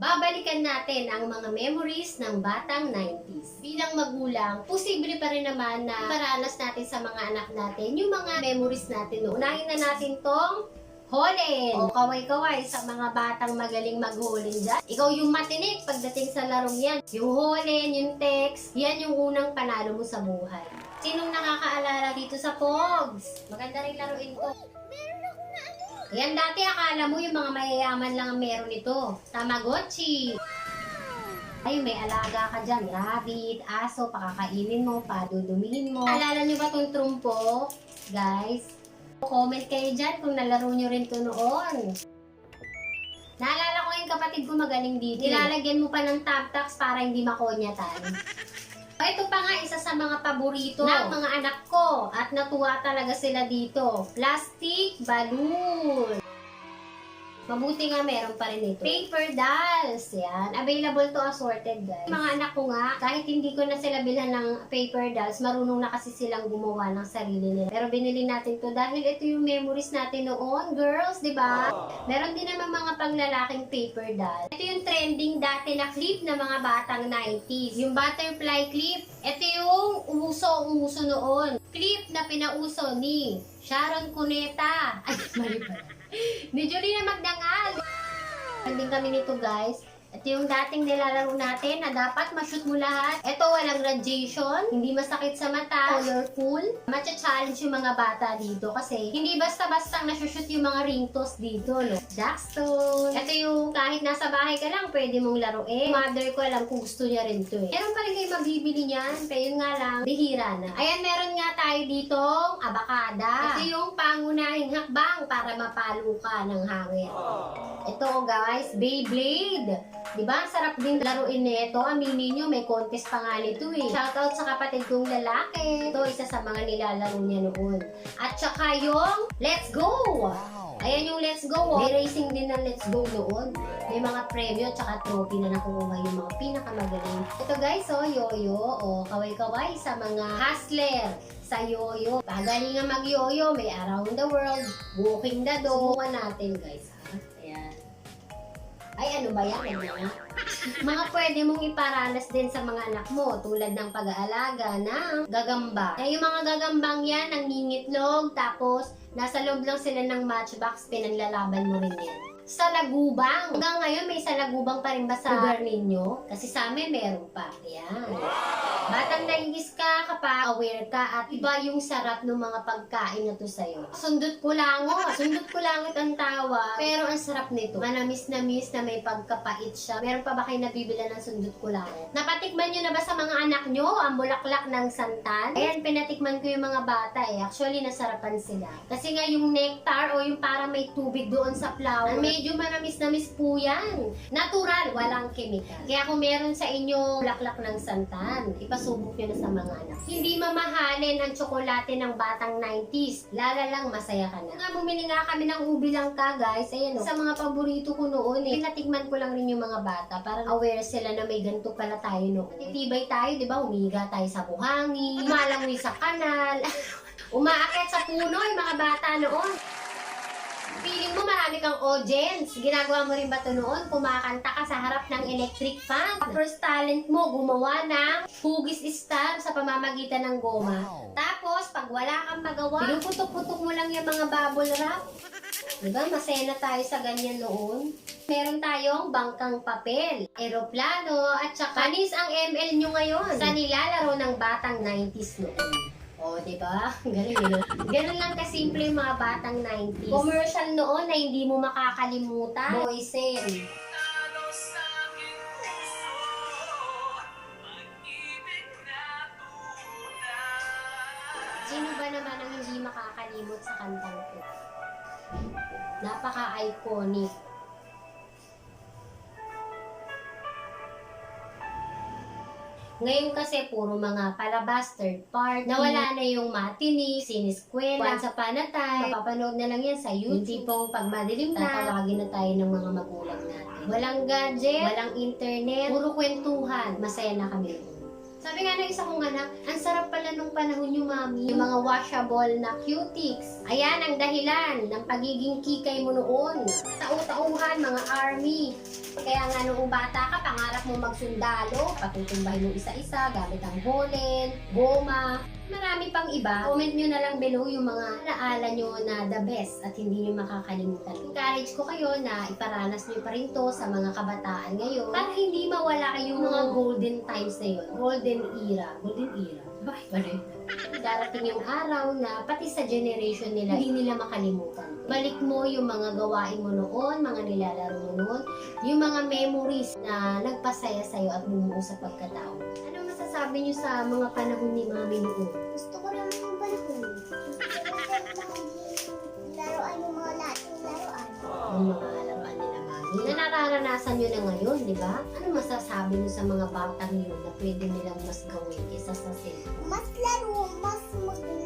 babalikan natin ang mga memories ng batang 90s. Bilang magulang, posible pa rin naman na paranas natin sa mga anak natin yung mga memories natin. Unahin na natin tong Holin! O kaway-kaway sa mga batang magaling maghulin dyan. Ikaw yung matinik pagdating sa larong yan. Yung Holin, yung text, yan yung unang panalo mo sa buhay. Sinong nakakaalala dito sa Pogs? Maganda rin laruin ko. Yan dati akala mo yung mga mayayaman lang ang meron ito. Tamagotchi. Ay, may alaga ka dyan. Rabbit, aso, pakakainin mo, padudumihin mo. Alala nyo ba itong trumpo? Guys, comment kayo dyan kung nalaro nyo rin to noon. Naalala ko yung kapatid ko magaling dito. Nilalagyan mo pa ng taptax para hindi makonyatan. O, Ito pa nga, isa sa mga paborito ng mga anak ko. At natuwa talaga sila dito. Plastic balloon. Mabuti nga meron pa rin ito. Paper dolls. Yan. Available to assorted guys. Mga anak ko nga, kahit hindi ko na sila bilhan ng paper dolls, marunong na kasi silang gumawa ng sarili nila. Pero binili natin to dahil ito yung memories natin noon, girls, di ba? Meron din naman mga panglalaking paper doll. Ito yung trending dati na clip ng mga batang 90s. Yung butterfly clip. Ito yung umuso-umuso noon. Clip na pinauso ni Sharon Cuneta. Ay, mali pala. Ni Julina Magdangal. Hindi kami nito guys. Ito yung dating nilalaro natin na dapat ma-shoot mo lahat. Ito walang radiation, hindi masakit sa mata, colorful. Matcha-challenge yung mga bata dito kasi hindi basta-basta na-shoot yung mga ringtos dito. No? Jackstone. Ito yung kahit nasa bahay ka lang, pwede mong laruin. Mother ko alam kung gusto niya rin to eh. Meron pa rin kayo mabibili niyan, pero yun nga lang, bihira na. Ayan, meron nga tayo ditong abakada. Ito yung pangunahing hakbang para mapalo ka ng hangin. Ito guys, Beyblade. Di ba? Ang sarap din laruin nito. Aminin nyo, may contest pa nga nito eh. Shoutout sa kapatid kong lalaki. Ito, isa sa mga nilalaro niya noon. At saka yung Let's Go! Ayan yung Let's Go. Oh. May racing din ng Let's Go noon. May mga premyo at saka trophy na nakukuha yung mga pinakamagaling. Ito guys, oh, yoyo. O, kaway-kaway sa mga hustler sa yoyo. Pagaling nga mag-yoyo, may around the world, walking the dog. Subukan natin guys. Ay, ano ba yan? Ano yan? mga pwede mong iparanas din sa mga anak mo tulad ng pag-aalaga ng gagamba. Kaya yung mga gagambang yan, nangingitlog, tapos nasa loob lang sila ng matchbox, pinaglalaban mo rin yan. Sa lagubang. Hanggang ngayon, may sa lagubang pa rin ba sa lugar ninyo? Kasi sa amin, meron pa. Yan. Batang naingis ka kapag aware ka at iba yung sarap ng mga pagkain na to sa'yo. Sundot ko langot. Sundot ko langit ang tawa. Pero ang sarap nito. Manamis-namis na may pagkapait siya. Meron pa ba kayo nabibila ng sundot ko langit? Napatikman nyo na ba sa mga anak nyo ang bulaklak ng santan? Ayan, pinatikman ko yung mga bata eh. Actually, nasarapan sila. Kasi nga yung nectar o yung para may tubig doon sa flower, medyo manamis-namis po yan. Natural, walang chemical. Kaya kung meron sa inyo bulaklak ng santan, ipasubok nyo na sa mga anak. Hindi mamahalin ang tsokolate ng batang 90s. Lala lang, masaya ka na. Nga, bumili nga kami ng ubi lang ka, guys. Ayan, oh. sa mga paborito ko noon eh. Pinatikman ko lang rin yung mga bata para aware sila na may ganito pala tayo noon. Titibay tayo, di ba? Umiga tayo sa buhangin, umalangoy sa kanal, umaakit sa puno yung mga bata noon. Feeling mo marami kang audience. Ginagawa mo rin ba ito noon? Kumakanta ka sa harap ng electric fan. First talent mo, gumawa ng hugis star sa pamamagitan ng goma. Tapos, pag wala kang magawa, pinuputok-putok mo lang yung mga bubble wrap. Diba? Masaya na tayo sa ganyan noon. Meron tayong bangkang papel, eroplano, at saka panis ang ML nyo ngayon sa nilalaro ng batang 90s noon. O, oh, di ba? Galing yun. Ganun lang kasimple yung mga batang 90s. Commercial noon na hindi mo makakalimutan. Boysen. Sino ba naman ang hindi makakalimot sa kantang ko? Napaka-iconic. Ngayon kasi puro mga palabas, third part, nawala na yung matinee, siniskwela, once upon a time, mapapanood na lang yan sa YouTube. Yung tipong pag madilim na, tatawagin na tayo ng mga magulang natin. Walang gadget, walang internet, puro kwentuhan, masaya na kami. Sabi nga ng isa kong anak, ang sarap pala nung panahon yung mami. Yung mga washable na cutics. Ayan ang dahilan ng pagiging kikay mo noon. Tau-tauhan, mga army. Kaya nga noong bata ka, pangarap mo magsundalo, patutumbahin mo isa-isa, gamit ang bolen, goma. Pang iba. Comment nyo na lang below yung mga naala nyo na the best at hindi nyo makakalimutan. Encourage ko kayo na iparanas nyo pa rin to sa mga kabataan ngayon para hindi mawala yung mga golden times na yun. Golden era. Golden era? Bakit ba rin? Darating yung araw na pati sa generation nila, hindi nila makalimutan. Balik mo yung mga gawain mo noon, mga nilalaro mo noon, yung mga memories na nagpasaya sa'yo at bumuo sa pagkatao. Ano masasabi niyo sa mga panahon ni Mami noon? Gusto Yung mga laruan nila Mami. Na nararanasan nyo na ngayon, di ba? Ano masasabi niyo sa mga batang yun na pwede nilang mas gawin kaysa sa cellphone? Mas laro, mas kayo.